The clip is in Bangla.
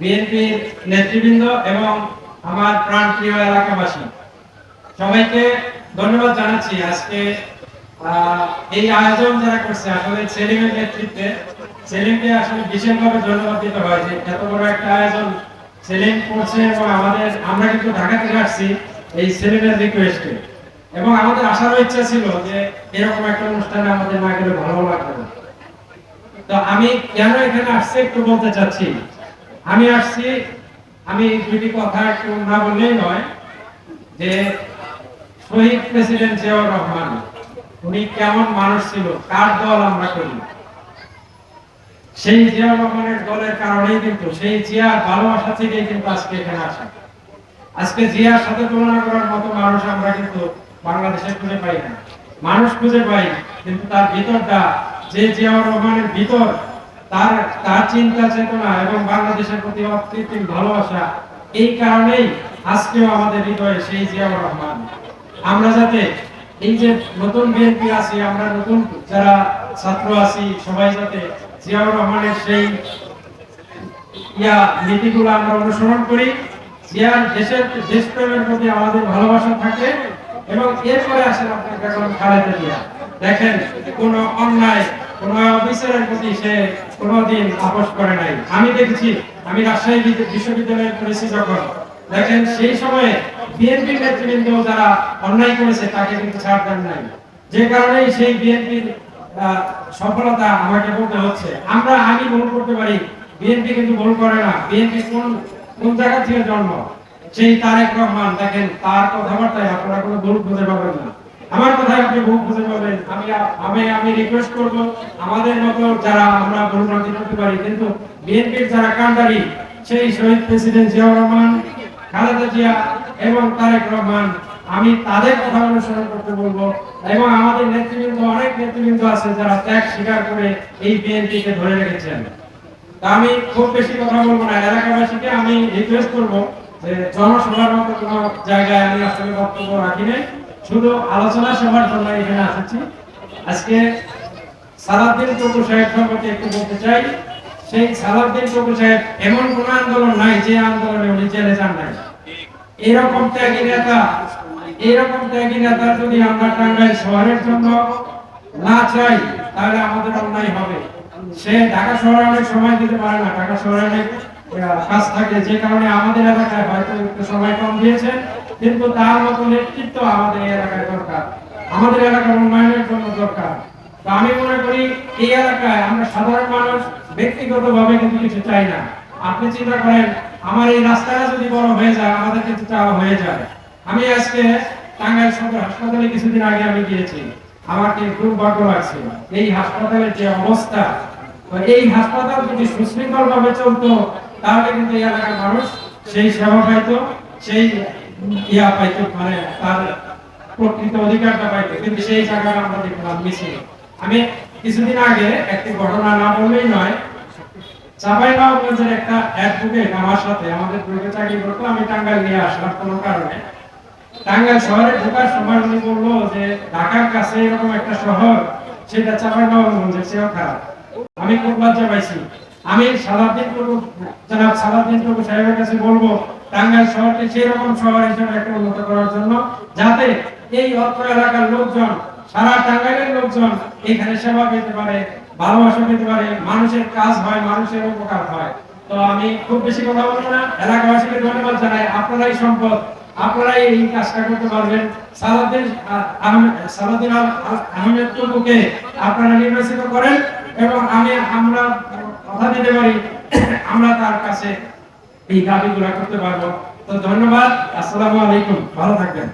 বিএনপির নেতৃবৃন্দ এবং আমার প্রাণপ্রিয় এলাকাবাসী। সবাইকে ধন্যবাদ জানাচ্ছি আজকে এই আয়োজন যারা করছে, আসলে সেলিমের নেতৃত্বে, সেলিমকে আসলে বিশেষভাবে ধন্যবাদ দিতে হয় যে এত বড় একটা আয়োজন সেলিম করছে এবং আমাদের, আমরা কিন্তু ঢাকা থেকে আসছি এই সেলিমের রিকোয়েস্টে এবং আমাদের আসারও ইচ্ছা ছিল যে এরকম একটা অনুষ্ঠানে আমাদের না গেলে ভালো লাগবে। তো আমি কেন এখানে আসছি একটু বলতে চাচ্ছি। আমি আসছি, আমি দুটি কথা একটু না বললেই নয় যে শহীদ প্রেসিডেন্ট জিয়াউর রহমান, উনি কেমন মানুষ ছিল, কার দল আমরা করি? সেই জিয়াউর রহমানের দলের কারণেই কিন্তু, সেই জিয়ার ভালোবাসা থেকেই কিন্তু আজকে এখানে আসা। আজকে জিয়ার সাথে তুলনা করার মতো মানুষ আমরা কিন্তু বাংলাদেশে খুঁজে পাই না। মানুষ খুঁজে পাই, কিন্তু তার ভিতরটা, যে জিয়াউর রহমানের ভিতর তার তার চিন্তা চেতনা এবং বাংলাদেশের প্রতি অকৃত্রিম ভালোবাসা, এই কারণেই আজকেও আমাদের হৃদয়ে সেই জিয়াউর রহমান। আমরা যাতে এই যে নতুন বিএনপি আছি, আমরা নতুন যারা ছাত্র আছি, সবাই যাতে জিয়াউর রহমানের সেই ইয়া নীতিগুলো আমরা অনুসরণ করি, জিয়ার দেশের দেশপ্রেমের প্রতি আমাদের ভালোবাসা থাকে এবং এরপরে আসেন আপনার বেগম খালেদা জিয়া। দেখেন, কোন অন্যায়, কোন অফিসারের প্রতি সে কোনোদিন আপোষ করে নাই। আমি দেখেছি, আমি রাজশাহী বিশ্ববিদ্যালয়ে পড়েছি যখন। দেখেন, সেই সময়ে বিএনপি নেতৃবৃন্দ যারা অন্যায় করেছে, তাকে কিন্তু ছাড় দেন নাই। যে কারণে সেই বিএনপির সফলতা আমাকে বলতে হচ্ছে। আমরা, আমি ভুল করতে পারি, বিএনপি কিন্তু ভুল করে না। বিএনপি কোন কোন জায়গা থেকে জন্ম? সেই তারেক রহমান, দেখেন, তার কথাবার্তায় আপনারা কোনো ভুল খুঁজে পাবেন না। আমার কথায় আপনি ভুল খুঁজে পাবেন আমি আমি আমি রিকোয়েস্ট করব, আমাদের মতো যারা আমরা ভুল করতে পারি, কিন্তু বিএনপির যারা কান্ডারি সেই শহীদ প্রেসিডেন্ট জিয়াউর রহমান, খালেদা জিয়া এবং তারেক রহমান, আমি তাদের কথা অনুসরণ করতে বলব এবং আমাদের নেতৃবৃন্দ, অনেক নেতৃবৃন্দ আছে যারা ত্যাগ স্বীকার করে এই বিএনপি কে ধরে রেখেছেন। আমি খুব বেশি কথা বলব না, এলাকাবাসীকে আমি রিকোয়েস্ট করব যে জনসভার মতো কোনো জায়গায় আমি আসলে বক্তব্য রাখি নাই। শুধু আলোচনা সভার জন্য এখানে আসছি। আজকে সালাদ্দিন টুকু সাহেব সম্পর্কে একটু বলতে চাই। সেই সালাদ্দিন টুকু সাহেব এমন কোন আন্দোলন নাই যে আন্দোলনে উনি জেলে যান নাই। এরকম ত্যাগী নেতা, এরকম ত্যাগী নেতা যদি আমরা টাঙ্গাইল শহরের জন্য না চাই, তাহলে আমাদের অন্যায় হবে। সে ঢাকা শহরে অনেক সময় দিতে পারে না। ঢাকা শহরে অনেক কাজ থাকে। যে কারণে আমাদের এলাকায় হয়তো একটু সময় কম দিয়েছে। কিন্তু তার মতো নেতৃত্ব আমাদের এলাকায় দরকার। আমাদের এলাকার উন্নয়নের জন্য দরকার। তো আমি মনে করি, এই এলাকায় আমরা সাধারণ মানুষ ব্যক্তিগতভাবে কিন্তু কিছু চাই না। আপনি চিন্তা করেন, আমার এই রাস্তাটা যদি বড় হয়ে যায়, আমাদের কিন্তু চাওয়া হয়ে যায়। আমি আজকে টাঙ্গাইল সদর হাসপাতালে কিছুদিন আগে আমি গিয়েছি। আমাকে দুর্ভাগ্য লাগছে। এই হাসপাতালের যে অবস্থা এই হাসপাতাল যদি সুশৃঙ্খল ভাবে চলতো, তাহলে কিন্তু এই এলাকার মানুষ সেই সেবা পাইতো, সেই ইয়া পাইতো মানে তার প্রকৃত অধিকারটা পাইতো। কিন্তু সেই জায়গায় আমরা দেখলাম মিছিল। আমি কিছুদিন আগে একটি ঘটনা না বললেই নয় একটা অ্যাডভোকেট আমার সাথে, আমাদের গ্রুপে চাকরি করতো, আমি টাঙ্গাইল নিয়ে আসলাম কোনো কারণে। টাঙ্গাইল শহরে ঢোকার সময় উনি বলল যে, ঢাকার কাছে এরকম একটা শহর, সেটা চাঁপাইনবাবগঞ্জের চেয়েও খারাপ। আমি খুব লজ্জা পাইছি। আমি সালাদিন টুকু জনাব সালাদিন টুকু সাহেবের কাছে বলব, টাঙ্গাইল শহরকে সেই রকম শহর হিসেবে একটা উন্নত করার জন্য যাতে এই অত্র এলাকার লোকজন, সারা টাঙ্গাইলের লোকজন এখানে সেবা পেতে পারে, ভালোবাসা পেতে পারে, মানুষের কাজ হয়, মানুষের উপকার হয়। তো আমি খুব বেশি কথা বলব না, এলাকাবাসীকে ধন্যবাদ জানাই, আপনারাই সম্পদ, আপনারাই এই কাজটা করতে পারবেন। সালাদিন আল- আহমেদ টুকুকে আপনারা নির্বাচিত করেন এবং আমি, আমরা কথা দিতে পারি, আমরা তার কাছে এই দাবিগুলো করতে পারব। তো ধন্যবাদ, আসসালামু আলাইকুম, ভালো থাকবেন।